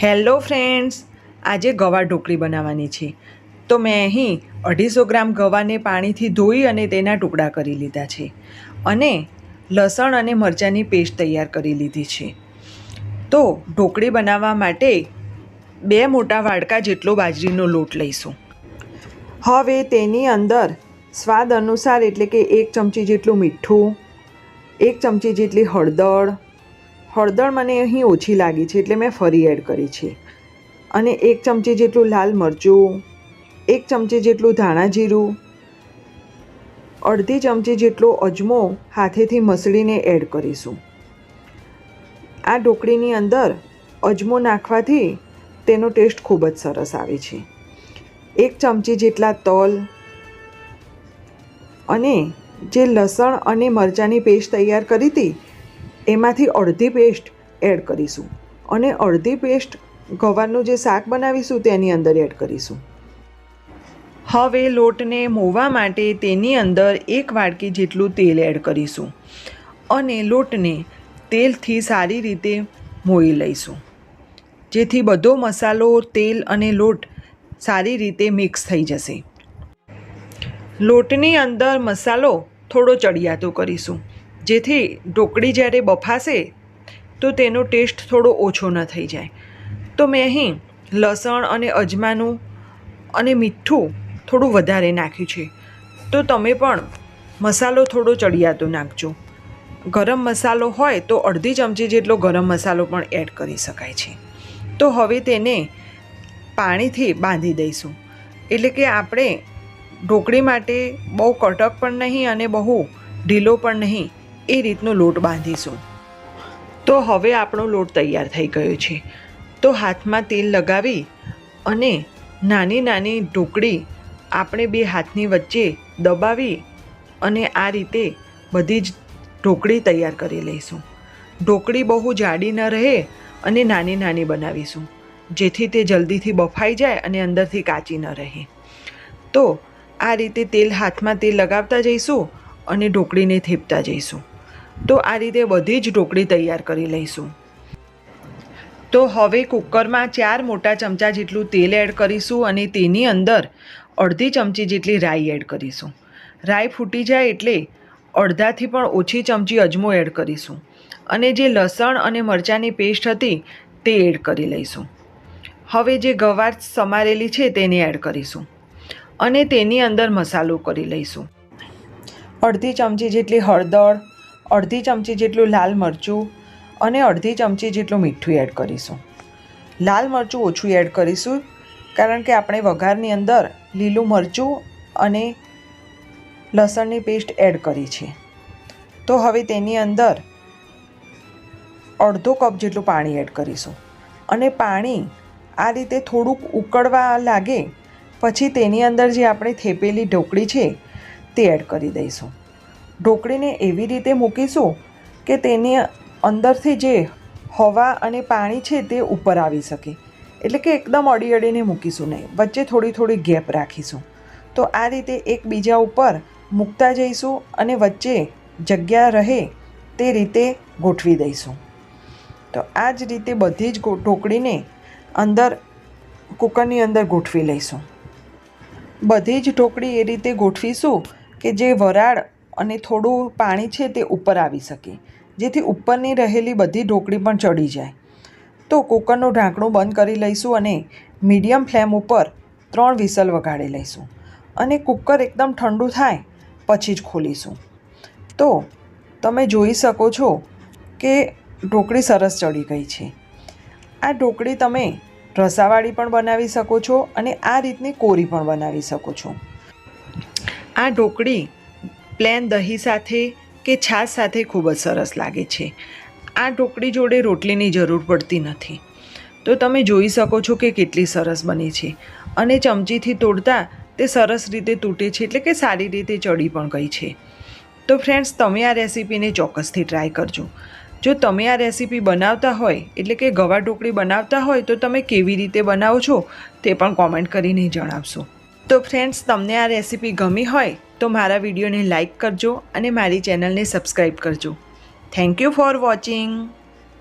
Hello friends, આજે ગવા ઢોકળી બનાવવાની છે. તો મેં અહીં અઢીસો ગ્રામ ગવાને પાણીથી ધોઈ અને તેના ટુકડા કરી લીધા છે અને લસણ અને મરચાંની પેસ્ટ તૈયાર કરી લીધી છે. તો ઢોકળી બનાવવા માટે બે મોટા વાડકા જેટલો બાજરીનો લોટ લઈશું. હવે તેની અંદર સ્વાદ અનુસાર એટલે કે એક ચમચી જેટલું મીઠું, એક ચમચી જેટલી હળદર હળદર મને અહીં ઓછી લાગી છે એટલે મેં ફરી એડ કરી છે. અને એક ચમચી જેટલું લાલ મરચું, એક ચમચી જેટલું ધાણા જીરું, અડધી ચમચી જેટલો અજમો હાથેથી મસળીને એડ કરીશું. આ ઢોકળીની અંદર અજમો નાખવાથી તેનો ટેસ્ટ ખૂબ જ સરસ આવે છે. એક ચમચી જેટલા તલ અને જે લસણ અને મરચાંની પેસ્ટ તૈયાર કરી હતી એમાંથી અડધી પેસ્ટ એડ કરીશું અને અડધી પેસ્ટ ગવારનું જે શાક બનાવીશું તેની અંદર એડ કરીશું. હવે લોટને મોવા માટે તેની અંદર એક વાડકી જેટલું તેલ એડ કરીશું અને લોટને તેલથી સારી રીતે મોઈ લઈશું. જેથી બધો મસાલો, તેલ અને લોટ સારી રીતે મિક્સ થઈ જશે. લોટની અંદર મસાલો થોડો ચડિયાતો કરીશું. જેથી ઢોકળી જ્યારે બફાશે, તો તેનો ટેસ્ટ થોડો ઓછો ન થઈ જાય. તો મેં અહીં લસણ અને અજમાનું અને મીઠું થોડું વધારે નાખ્યું છે. તો તમે પણ મસાલો થોડો ચડિયાતો નાખજો. ગરમ મસાલો હોય તો અડધી ચમચી જેટલો ગરમ મસાલો પણ એડ કરી શકાય છે. તો હવે તેને પાણીથી બાંધી દઈશું. એટલે કે આપણે ઢોકળી માટે બહુ કટક પણ નહીં અને બહુ ઢીલો પણ નહીં એ રીતનો લોટ બાંધીશું. તો હવે આપણો લોટ તૈયાર થઈ ગયો છે. તો હાથમાં તેલ લગાવી અને નાની નાની ઢોકળી આપણે બે હાથની વચ્ચે દબાવી અને આ રીતે બધી જ ઢોકળી તૈયાર કરી લઈશું. ઢોકળી બહુ જાડી ન રહે અને નાની નાની બનાવીશું, જેથી તે જલ્દીથી બફાઈ જાય અને અંદરથી કાચી ન રહે. તો આ રીતે તેલ હાથમાં તેલ લગાવતા જઈશું અને ઢોકળીને થેપતા જઈશું. તો આ રીતે બધી જ ઢોકળી તૈયાર કરી લઈશું. તો હવે કુકરમાં ચાર મોટા ચમચા જેટલું તેલ એડ કરીશું અને તેની અંદર અડધી ચમચી જેટલી રાઈ એડ કરીશું. રાઈ ફૂટી જાય એટલે અડધાથી પણ ઓછી ચમચી અજમો એડ કરીશું અને જે લસણ અને મરચાંની પેસ્ટ હતી તે એડ કરી લઈશું. હવે જે ગવાર સમારેલી છે તેને એડ કરીશું અને તેની અંદર મસાલો કરી લઈશું. અડધી ચમચી જેટલી હળદર અડધી ચમચી જેટલું લાલ મરચું અને અડધી ચમચી જેટલું મીઠું એડ કરીશું. લાલ મરચું ઓછું એડ કરીશું, કારણ કે આપણે વઘારની અંદર લીલું મરચું અને લસણની પેસ્ટ એડ કરી છે. તો હવે તેની અંદર અડધો કપ જેટલું પાણી એડ કરીશું. અને પાણી આ રીતે થોડુંક ઉકળવા લાગે, પછી તેની અંદર જે આપણે થેપેલી ઢોકળી છે તે એડ કરી દઈશું. ઢોકળીને એવી રીતે મૂકીશું કે તેની અંદરથી જે હવા અને પાણી છે તે ઉપર આવી શકે. એટલે કે એકદમ અડી અડીને મૂકીશું નહીં. વચ્ચે થોડી થોડી ગેપ રાખીશું. તો આ રીતે એકબીજા ઉપર મૂકતા જઈશું અને વચ્ચે જગ્યા રહે તે રીતે ગોઠવી દઈશું. તો આ જ રીતે બધી જ ઢોકળીને અંદર, કુકરની અંદર ગોઠવી લઈશું. બધી જ ઢોકળી એ રીતે ગોઠવીશું કે જે વરાળ અને થોડું પાણી છે તે ઉપર આવી શકે, જેથી ઉપરની રહેલી બધી ઢોકળી પણ ચડી જાય. તો કુકરનું ઢાંકણું બંધ કરી લઈશું અને મીડિયમ ફ્લેમ ઉપર ત્રણ વિસલ વગાડી લઈશું અને કુકર એકદમ ઠંડુ થાય પછી જ ખોલીશું. તો તમે જોઈ શકો છો કે ઢોકળી સરસ ચડી ગઈ છે. આ ઢોકળી તમે રસાવાળી પણ બનાવી શકો છો અને આ રીતની કોરી પણ બનાવી શકો છો. આ ઢોકળી પ્લેન દહીં સાથે કે છાશ સાથે ખૂબ જ સરસ લાગે છે. આ ઢોકળી જોડે રોટલીની જરૂર પડતી નથી. તો તમે જોઈ શકો છો કે કેટલી સરસ બની છે અને ચમચીથી તોડતા તે સરસ રીતે તૂટે છે એટલે કે સારી રીતે ચડી પણ ગઈ છે. તો ફ્રેન્ડ્સ તમે આ રેસીપીને ચોક્કસથી ટ્રાય કરજો. જો તમે આ રેસીપી બનાવતા હોય, એટલે કે ગવા ઢોકળી બનાવતા હોય, તો તમે કેવી રીતે બનાવો છો તે પણ કોમેન્ટ કરીને જણાવશો. તો ફ્રેન્ડ્સ તમને આ રેસીપી ગમી હોય તો મારા વિડીયોને લાઇક કરજો અને મારી ચેનલને સબસ્ક્રાઈબ કરજો. Thank you for watching